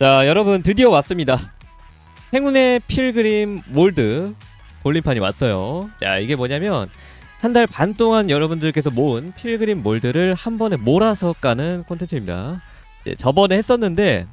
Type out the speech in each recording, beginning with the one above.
자, 여러분 드디어 왔습니다. 행운의 필그림 몰드 볼림판이 왔어요. 자, 이게 뭐냐면 한 달 반 동안 여러분들께서 모은 필그림 몰드를 한 번에 몰아서 까는 콘텐츠입니다. 예, 저번에 했었는데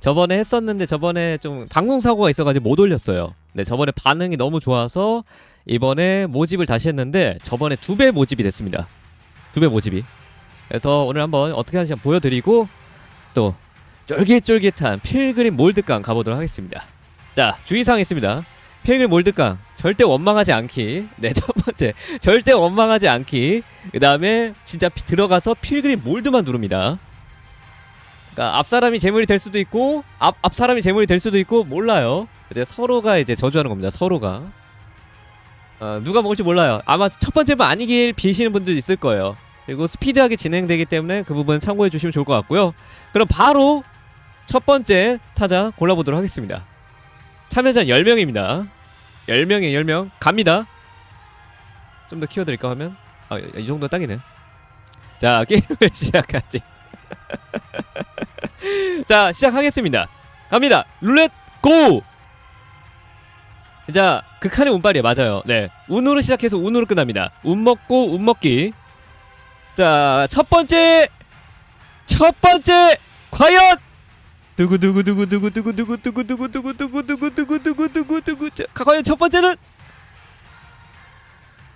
저번에 했었는데 저번에 좀 방송 사고가 있어가지고 못 올렸어요. 네, 저번에 반응이 너무 좋아서 이번에 모집을 다시 했는데 저번에 두 배 모집이 됐습니다. 두 배 모집이. 그래서 오늘 한번 어떻게 하는지 보여드리고 또 쫄깃쫄깃한 필그림 몰드깡 가보도록 하겠습니다. 자 주의사항 있습니다. 필그림 몰드깡 절대 원망하지 않기. 네 첫 번째 절대 원망하지 않기. 그 다음에 진짜 피- 들어가서 필그림 몰드만 누릅니다. 그러니까 앞 사람이 재물이 될 수도 있고 앞, 앞 사람이 재물이 될 수도 있고 몰라요. 이제 서로가 이제 저주하는 겁니다. 서로가. 어, 누가 먹을지 몰라요. 아마 첫 번째만 아니길 비시는 분들 있을 거예요. 그리고 스피드하게 진행되기 때문에 그 부분 참고해 주시면 좋을 것 같고요. 그럼 바로 첫 번째 타자 골라보도록 하겠습니다. 참여자 10명입니다. 10명에 10명 갑니다. 좀 더 키워드릴까 하면 아, 이 정도 딱이네. 자, 게임을 시작하지. 자, 시작하겠습니다. 갑니다. 룰렛 고! 자, 극한의 운빨이에요. 맞아요. 네. 운으로 시작해서 운으로 끝납니다. 운 먹고 운 먹기. 자, 첫 번째 첫 번째 과연 두구 두구 두구 두구 두구 두구 두구 두구 두구 두구 두구 두구 두구 두구 두구 자, 과연 첫 번째는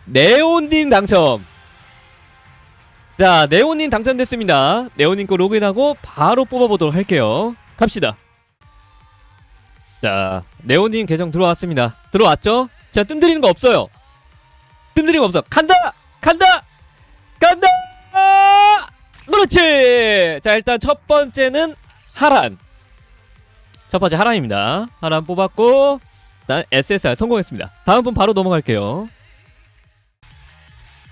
네온님 당첨. 자, 네온님 당첨됐습니다. 네온님 거 로그인하고 바로 뽑아보도록 할게요. 갑시다. 자, 네온님 계정 들어왔습니다. 들어왔죠? 자, 뜸들이는 거 없어요. 뜸들이는 거 없어. 간다! 간다! 간다! 그렇지! 자, 일단 첫 번째는 하란. 첫 번째 하란입니다. 하란 뽑았고, 일단 SSR 성공했습니다. 다음 분 바로 넘어갈게요.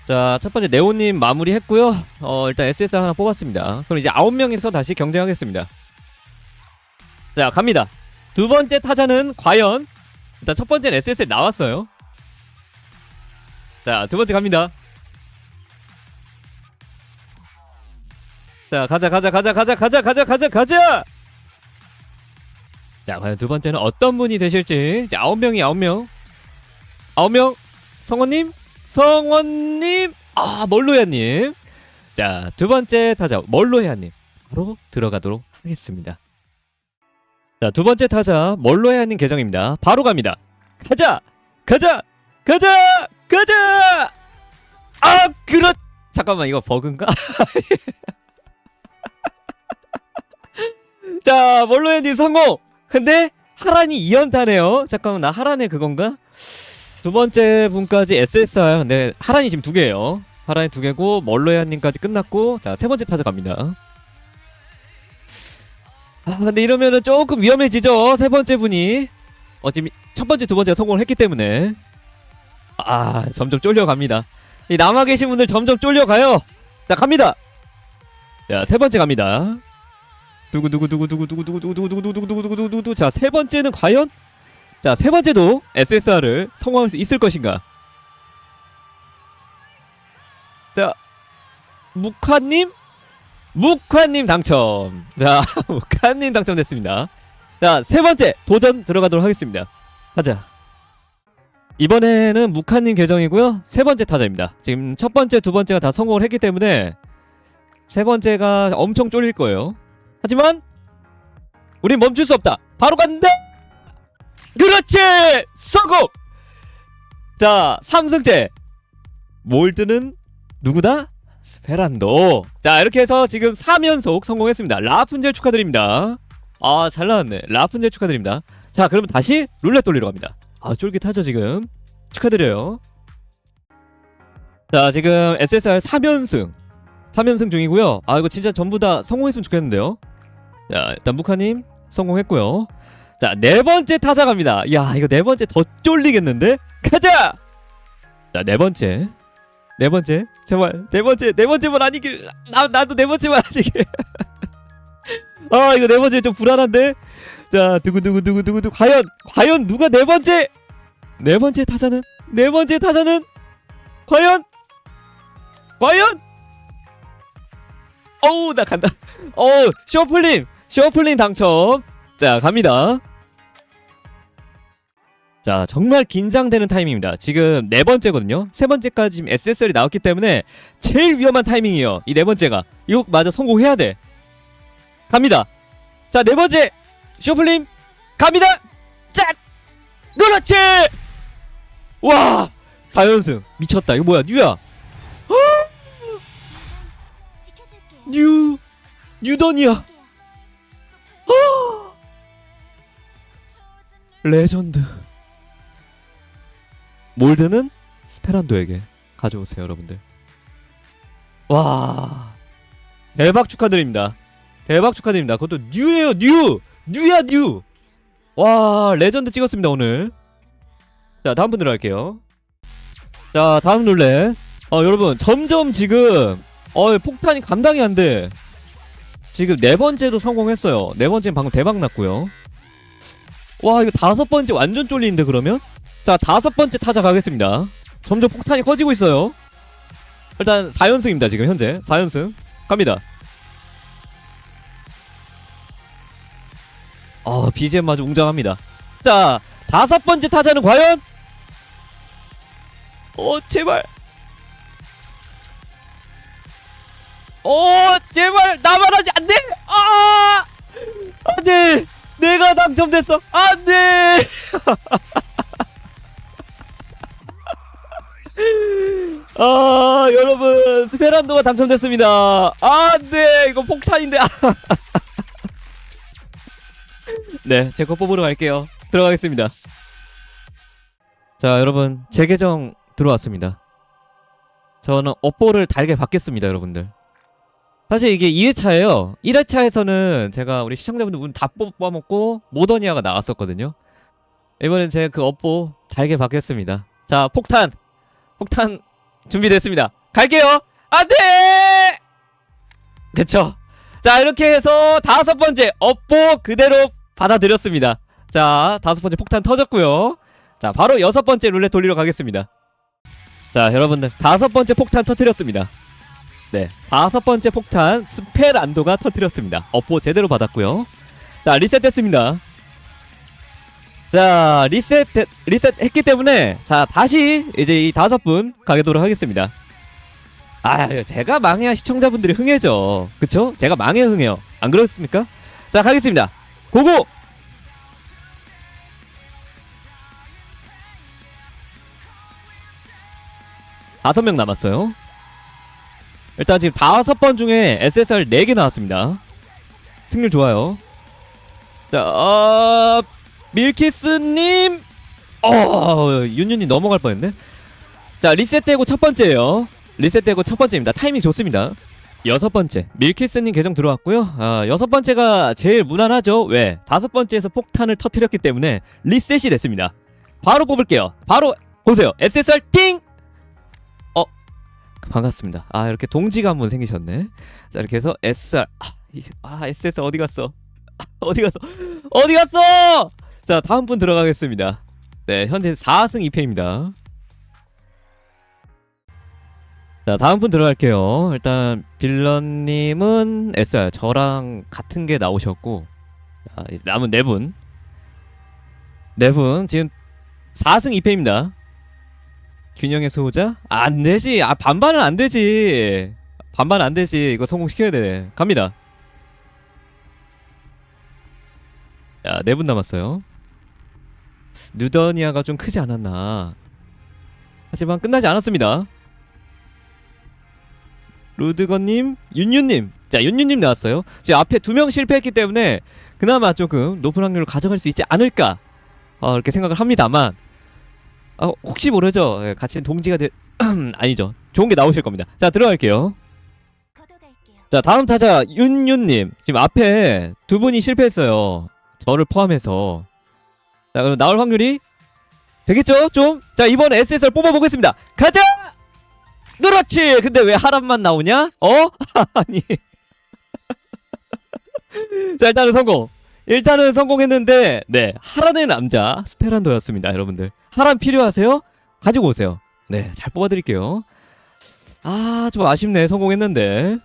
자, 첫 번째 네오님 마무리 했고요. 어, 일단 SSR 하나 뽑았습니다. 그럼 이제 아홉 명이서 다시 경쟁하겠습니다. 자, 갑니다. 두 번째 타자는 과연 일단 첫 번째는 SSR 나왔어요. 자, 두 번째 갑니다. 자, 가자, 가자, 가자, 가자, 가자, 가자, 가자, 가자. 자, 과연 두 번째는 어떤 분이 되실지. 자, 아홉 명이 아홉 명. 아홉 명. 성원님, 성원님, 아 멀로야님. 자, 두 번째 타자 멀로야님 바로 들어가도록 하겠습니다. 자, 두 번째 타자 멀로야님 계정입니다. 바로 갑니다. 가자, 가자, 가자, 가자. 아, 그렇. 잠깐만 이거 버그인가? 자, 멀로야님 성공. 근데 하란이 2연타네요. 잠깐만 나 하란의 그건가? 두 번째 분까지 SSR. 근데 하란이 지금 두 개예요. 하란이 두 개고 멀로야님까지 끝났고 자 세 번째 타자 갑니다. 아 근데 이러면은 조금 위험해지죠. 세 번째 분이 어 지금 첫 번째 두 번째가 성공을 했기 때문에 아 점점 쫄려갑니다. 이 남아 계신 분들 점점 쫄려가요. 자 갑니다. 자 세 번째 갑니다. 두구 두구 두구 두구 두구 두구 두구 두구 두구 두구 두구 두구 두구 두구 자 세 번째는 과연 자 세 번째도 SSR을 성공할 수 있을 것인가? 자 묵화님 묵화님 당첨. 자 묵화님 당첨됐습니다. 자 세 번째 도전 들어가도록 하겠습니다. 가자. 이번에는 묵화님 계정이고요. 세 번째 타자입니다. 지금 첫 번째, 두 번째가 다 성공을 했기 때문에 세 번째가 엄청 쫄릴 거예요. 하지만 우린 멈출 수 없다. 바로 간다. 그렇지! 성공! 자, 삼승째. 몰드는 누구다? 스페란도. 자, 이렇게 해서 지금 3연속 성공했습니다. 라푼젤 축하드립니다. 아, 잘 나왔네. 라푼젤 축하드립니다. 자, 그러면 다시 룰렛 돌리러 갑니다. 아, 쫄깃하죠, 지금. 축하드려요. 자, 지금 SSR 3연승. 3연승 중이고요. 아, 이거 진짜 전부 다 성공했으면 좋겠는데요. 자, 일단 무카님 성공했고요. 자, 네 번째 타자 갑니다. 야, 이거 네 번째 더 쫄리겠는데? 가자! 자, 네 번째. 네 번째. 제발, 네 번째, 네 번째만 아니길. 나, 나도 네 번째만 아니길. 아, 이거 네 번째 좀 불안한데? 자, 두구두구두구두구두구. 과연, 과연 누가 네 번째? 네 번째 타자는? 네 번째 타자는? 과연? 과연? 어우, 나 간다. 어우, 쇼플린! 쇼플린 당첨. 자, 갑니다. 자, 정말 긴장되는 타이밍입니다. 지금 네 번째거든요. 세 번째까지 지금 SSR이 나왔기 때문에 제일 위험한 타이밍이에요. 이 네 번째가. 이거 마저 성공해야 돼. 갑니다. 자, 네 번째. 쇼플림 갑니다. 짠! 그렇지! 와! 4연승. 미쳤다. 이거 뭐야? 뉴야. 뉴. 뉴던이야. 레전드. 몰드는 스페란도에게 가져오세요, 여러분들. 와. 대박 축하드립니다. 대박 축하드립니다. 그것도 뉴예요, 뉴. 뉴야, 뉴. 와, 레전드 찍었습니다, 오늘. 자, 다음 분 들어갈게요. 자, 다음 룰렛. 어, 여러분, 점점 지금 어, 폭탄이 감당이 안 돼. 지금 네 번째도 성공했어요. 네 번째는 방금 대박 났고요. 와, 이거 다섯 번째 완전 쫄리는데 그러면? 자, 다섯 번째 타자 가겠습니다. 점점 폭탄이 커지고 있어요. 일단 4연승입니다, 지금 현재. 4연승. 갑니다. 어, BGM 마저 웅장합니다. 자, 다섯 번째 타자는 과연? 어, 제발. 어, 제발 나만 하지 안 돼. 아! 안 돼. 내가 당첨됐어. 안 돼. 아, 여러분, 스페란도가 당첨됐습니다. 안 돼. 이거 폭탄인데. 네, 제 거 뽑으러 갈게요. 들어가겠습니다. 자, 여러분, 제 계정 들어왔습니다. 저는 업보를 달게 받겠습니다, 여러분들. 사실 이게 2회차예요. 1회차에서는 제가 우리 시청자분들 문 다 뽑아먹고 모더니아가 나왔었거든요. 이번엔 제가 그 업보 달게 받겠습니다. 자, 폭탄! 폭탄 준비됐습니다. 갈게요! 안 돼! 그쵸. 자, 이렇게 해서 다섯 번째 업보 그대로 받아들였습니다. 자, 다섯 번째 폭탄 터졌고요. 자, 바로 여섯 번째 룰렛 돌리러 가겠습니다. 자, 여러분들 다섯 번째 폭탄 터뜨렸습니다. 네, 다섯 번째 폭탄 스페란도가 터뜨렸습니다. 업보 제대로 받았고요. 자, 리셋됐습니다. 자, 리셋 리셋했기 때문에 자 다시 이제 이 다섯 분 가도록 하겠습니다. 아, 제가 망해야 시청자분들이 흥해죠. 그쵸? 제가 망해 흥해요. 안 그렇습니까? 자, 가겠습니다. 고고! 다섯 명 남았어요. 일단 지금 다섯 번 중에 SSR 4개 나왔습니다. 승률 좋아요. 자, 어, 밀키스님, 어, 윤윤이 넘어갈 뻔했네. 자, 리셋되고 첫 번째예요. 리셋되고 첫 번째입니다. 타이밍 좋습니다. 여섯 번째 밀키스님 계정 들어왔고요. 아, 여섯 번째가 제일 무난하죠. 왜? 다섯 번째에서 폭탄을 터트렸기 때문에 리셋이 됐습니다. 바로 뽑을게요. 바로 보세요. SSR 띵. 어, 반갑습니다. 아 이렇게 동지가 한 분 생기셨네. 자 이렇게 해서 SR 아, 이제- 아 SSR 어디 갔어? 아, 어디 갔어? 어디 갔어? 자 다음 분 들어가겠습니다. 네 현재 4승 2패입니다. 자 다음 분 들어갈게요. 일단 빌런님은 SR 저랑 같은 게 나오셨고 자, 남은 네 분. 네 분 지금 4승 2패입니다. 균형의 수호자? 안 되지. 아 반반은 안 되지. 반반 안 되지. 이거 성공시켜야 돼. 갑니다. 야, 네 분 남았어요. 누더니아가 좀 크지 않았나. 하지만 끝나지 않았습니다. 루드건님, 윤윤님. 자, 윤윤님 나왔어요. 지금 앞에 두 명 실패했기 때문에 그나마 조금 높은 확률로 가져갈 수 있지 않을까. 어, 이렇게 생각을 합니다만. 어, 혹시 모르죠. 예, 같이 동지가 될 아니죠. 좋은 게 나오실 겁니다. 자, 들어갈게요. 자, 다음 타자 윤윤님. 지금 앞에 두 분이 실패했어요. 저를 포함해서. 자, 그럼 나올 확률이 되겠죠? 좀. 자, 이번에 SSR 뽑아보겠습니다. 가자! 그렇지! 근데 왜 하란만 나오냐? 어? 아니. 자, 일단은 성공. 일단은 성공했는데, 네. 하란의 남자, 스페란도였습니다, 여러분들. 하란 필요하세요? 가지고 오세요. 네, 잘 뽑아드릴게요. 아, 좀 아쉽네. 성공했는데.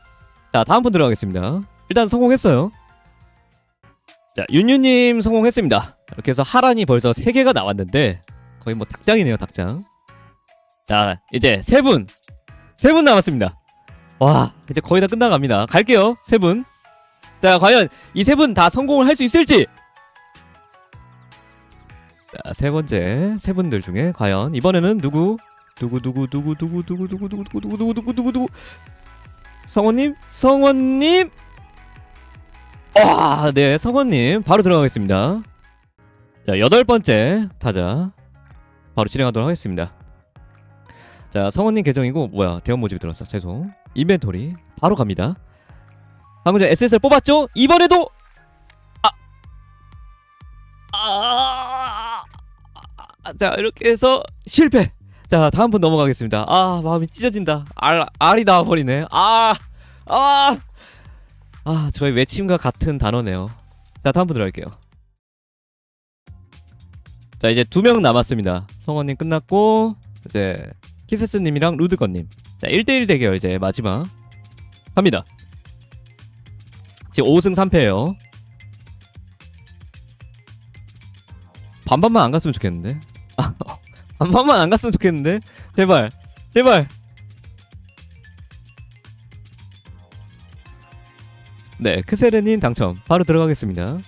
자, 다음 분 들어가겠습니다. 일단 성공했어요. 자, 윤유님 성공했습니다. 이렇게 해서 하란이 벌써 3개가 나왔는데 거의 뭐 닭장이네요, 닭장. 자, 이제 세 분. 세 분 남았습니다. 와, 이제 거의 다 끝나갑니다. 갈게요, 세 분. 자, 과연 이 세 분 다 성공을 할 수 있을지. 자, 세 번째 세 분들 중에 과연 이번에는 누구? 누구 누구 누구 누구 누구 누구 누구 누구 누구 누구 누구 누구 성원님? 성원님? 와, 네, 성원님 바로 들어가겠습니다. 자, 여덟 번째 타자 바로 진행하도록 하겠습니다. 자, 성원님 계정이고 뭐야 대원 모집이 들어왔어. 죄송. 인벤토리 바로 갑니다. 방금 전에 SSR 뽑았죠? 이번에도 아, 아, 아, 자 이렇게 해서 실패. 자 다음 분 넘어가겠습니다. 아 마음이 찢어진다. 알 알이 나와버리네. 아 아. 아, 저희 외침과 같은 단어네요. 자, 다음 분 들어갈게요. 자, 이제 두 명 남았습니다. 성원님 끝났고, 이제 키세스님이랑 루드건님. 자, 1대1 대결 이제 마지막. 갑니다. 지금 5승 3패예요. 반반만 안 갔으면 좋겠는데. 아, 반반만 안 갔으면 좋겠는데. 제발, 제발. 네, 크세르님 당첨. 바로 들어가겠습니다.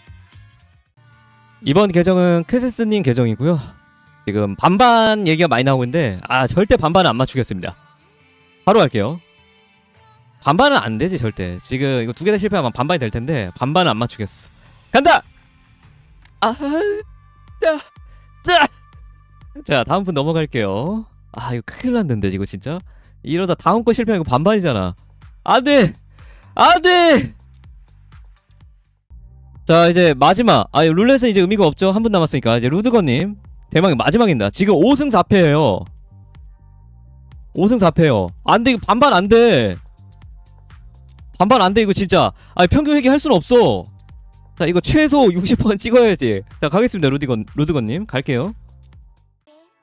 이번 계정은 크세스님 계정이고요. 지금 반반 얘기가 많이 나오고 있는데 아 절대 반반은 안 맞추겠습니다. 바로 갈게요. 반반은 안 되지 절대. 지금 이거 두 개 다 실패하면 반반이 될 텐데 반반은 안 맞추겠어. 간다. 아, 자, 자, 자 다음 분 넘어갈게요. 아 이거 큰일 났는데 이거 진짜? 이러다 다음 거 실패하면 이거 반반이잖아. 안돼, 안돼. 자 이제 마지막. 아 룰렛은 이제 의미가 없죠? 한 분 남았으니까. 이제 루드건님. 대망의 마지막입니다. 지금 5승 4패예요. 5승 4패요. 안돼 이거 반반 안돼. 반반 안돼 이거 진짜. 아 평균 회계 할 수는 없어. 자 이거 최소 60번 찍어야지. 자 가겠습니다 루디건 루드건님. 갈게요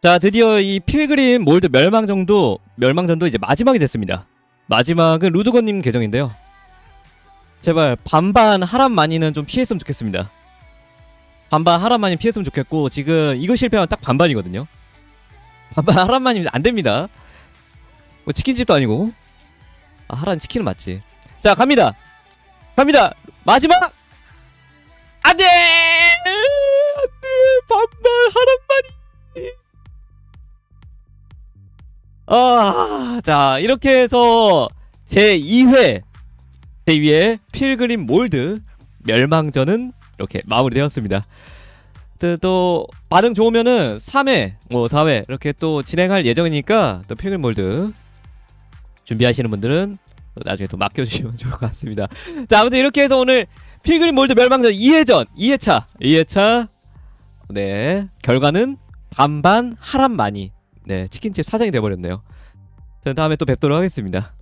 자 드디어 이 필그림 몰드 멸망정도 멸망전도 이제 마지막이 됐습니다 마지막은 루드건님 계정인데요 제발 반반 하람 많이는 좀 피했으면 좋겠습니다. 반반 하람 많이 피했으면 좋겠고 지금 이거 실패하면 딱 반반이거든요. 반반 하람 많이 안 됩니다. 뭐 치킨집도 아니고 아 하람 치킨은 맞지. 자 갑니다. 갑니다. 마지막 안돼 안돼 반반 하람 많이. 아 자 이렇게 해서 제 2회 제2의 필그림 몰드 멸망전은 이렇게 마무리되었습니다. 또, 또 반응 좋으면은 3회, 뭐 4회 이렇게 또 진행할 예정이니까 또 필그림 몰드 준비하시는 분들은 또 나중에 또 맡겨주시면 좋을 것 같습니다. 자, 아무튼 이렇게 해서 오늘 필그림 몰드 멸망전 2회전, 2회차, 2회차 네 결과는 반반 하람 많이 네 치킨집 사장이 돼버렸네요. 자, 다음에 또 뵙도록 하겠습니다.